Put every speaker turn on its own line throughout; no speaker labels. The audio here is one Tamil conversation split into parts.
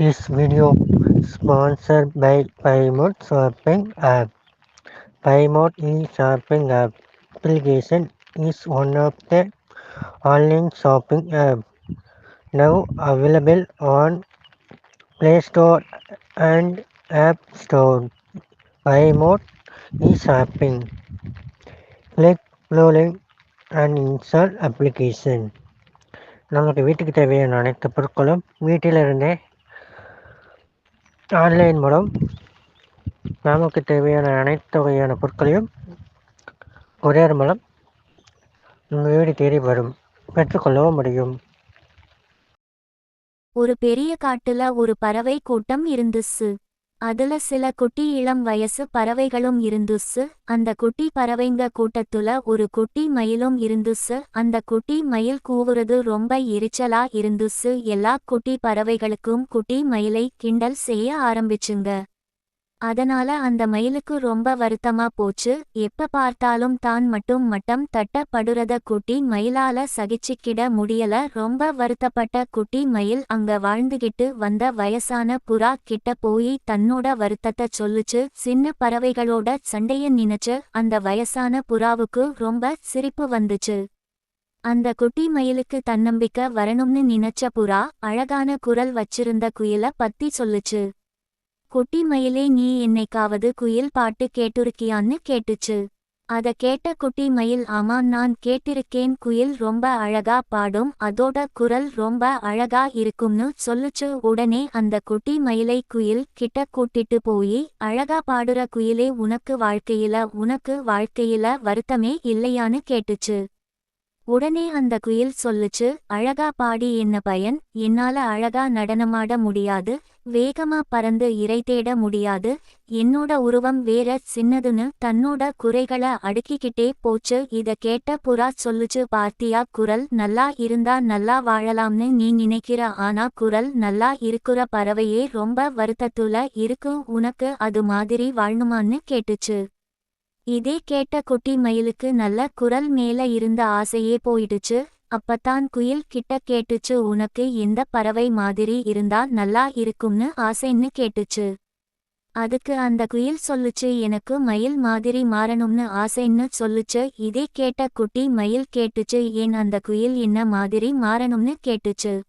This video sponsored by Paymode Shopping app. Paymode e-shopping application is one of the online shopping app now available on Play Store and App Store. Paymode e-shopping. Click below link and install application. நமக்கு வீட்டுக்கு தேவையான அனைத்து பொருட்களும் வீட்டிலிருந்தே ஆன்லைன் மூலம் நமக்கு தேவையான அனைத்து வகையான பொருட்களையும் கொரியர் மூலம் உங்கள் வீடு தேடி வரும் பெற்றுக்கொள்ளவும் முடியும்.
ஒரு பெரிய காட்டுல ஒரு பறவை கூட்டம் இருந்துச்சு. அதுல சில குட்டி இளம் வயசு பறவைகளும் இருந்துச்சு அந்த குட்டி பறவைங்க கூட்டத்துல ஒரு குட்டி மயிலும் இருந்துச்சு அந்த குட்டி மயில் கூவுறது ரொம்ப எரிச்சலா இருந்துச்சு எல்லா குட்டி பறவைகளுக்கும் குட்டி மயிலை கிண்டல் செய்ய ஆரம்பிச்சுங்க. அதனால அந்த மயிலுக்கு ரொம்ப வருத்தமா போச்சு. எப்ப பார்த்தாலும் தான் மட்டும் மட்டம் தட்ட படுறத குட்டி மயிலால சகிச்சுக்கிட முடியல. ரொம்ப வருத்தப்பட்ட குட்டி மயில் அங்க வாழ்ந்துகிட்டு வந்த வயசான புறா கிட்ட போய் தன்னோட வருத்தத்தை சொல்லுச்சு. சின்ன பறவைகளோட சண்டைய நினைச்சு அந்த வயசான புறாவுக்கு ரொம்ப சிரிப்பு வந்துச்சு. அந்த குட்டி மயிலுக்கு தன்னம்பிக்கை வரணும்னு நினைச்ச புறா அழகான குரல் வச்சிருந்த குயில பத்தி சொல்லுச்சு. குட்டி மயிலே நீ என்னைக்காவது குயில் பாட்டு கேட்டிருக்கியான்னு கேட்டுச்சு. அத கேட்ட குட்டி மயில் ஆமா நான் கேட்டிருக்கேன் குயில் ரொம்ப அழகா பாடும் அதோட குரல் ரொம்ப அழகா இருக்கும்னு சொல்லுச்சு. உடனே அந்த குட்டி மயிலை குயில் கிட்ட கூட்டிட்டு போய் அழகா பாடுற குயிலே உனக்கு வாழ்க்கையில உனக்கு வாழ்க்கையில வருத்தமே இல்லையான்னு கேட்டுச்சு. உடனே அந்த குயில் சொல்லுச்சு அழகா பாடி என்ன பயன்? என்னால அழகா நடனமாட முடியாது வேகமா பறந்து இறை தேட முடியாது என்னோட உருவம் வேற சின்னதுன்னு தன்னோட குறைகளை அடுக்கிக்கிட்டே போச்சு இத கேட்ட புறா சொல்லுச்சு பார்த்தியா குரல் நல்லா இருந்தா நல்லா வாழலாம்னு நீ நினைக்கிற ஆனா குரல் நல்லா இருக்குற பறவையே ரொம்ப வருத்தத்துல இருக்கு உனக்கு அது மாதிரி வாழணுமான்னு கேட்டுச்சு. இதே கேட்ட குட்டி மயிலுக்கு நல்ல குரல் மேல இருந்த ஆசையே போயிடுச்சு. அப்பத்தான் குயில் கிட்ட கேட்டுச்சு உனக்கு எந்த பறவை மாதிரி இருந்தா நல்லா இருக்கும்னு ஆசைன்னு கேட்டுச்சு. அதுக்கு அந்த குயில் சொல்லுச்சு எனக்கு மயில் மாதிரி மாறணும்னு ஆசைன்னு சொல்லுச்சு. இதே கேட்ட குட்டி மயில் கேட்டுச்சு ஏன் அந்த குயில் என்ன மாதிரி மாறணும்னு கேட்டுச்சு.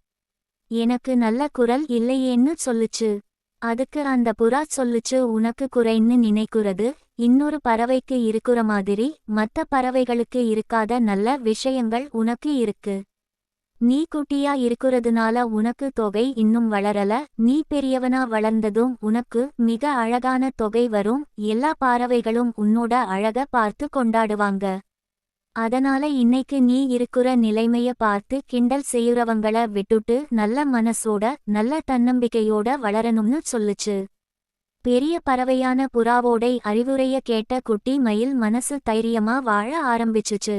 எனக்கு நல்ல குரல் இல்லையேன்னு சொல்லுச்சு. அதுக்கு அந்த புறா சொல்லுச்சு உனக்கு குறைன்னு நினைக்கிறது இன்னொரு பறவைக்கு இருக்குற மாதிரி மத்த பறவைகளுக்கு இருக்காத நல்ல விஷயங்கள் உனக்கு இருக்கு. நீ குட்டியா இருக்கிறதுனால உனக்கு தொகை இன்னும் வளரல நீ பெரியவனா வளர்ந்ததும் உனக்கு மிக அழகான தொகை வரும் எல்லா பறவைகளும் உன்னோட அழக பார்த்து கொண்டாடுவாங்க. அதனால இன்னைக்கு நீ இருக்குற நிலைமைய பார்த்து கிண்டல் செய்யுறவங்கள விட்டுட்டு நல்ல மனசோட நல்ல தன்னம்பிக்கையோட வளரணும்னு சொல்லுச்சு. பெரிய பறவையான புறாவோடை அறிவுரைய கேட்ட குட்டி மயில் மனசு தைரியமா வாழ ஆரம்பிச்சுச்சு.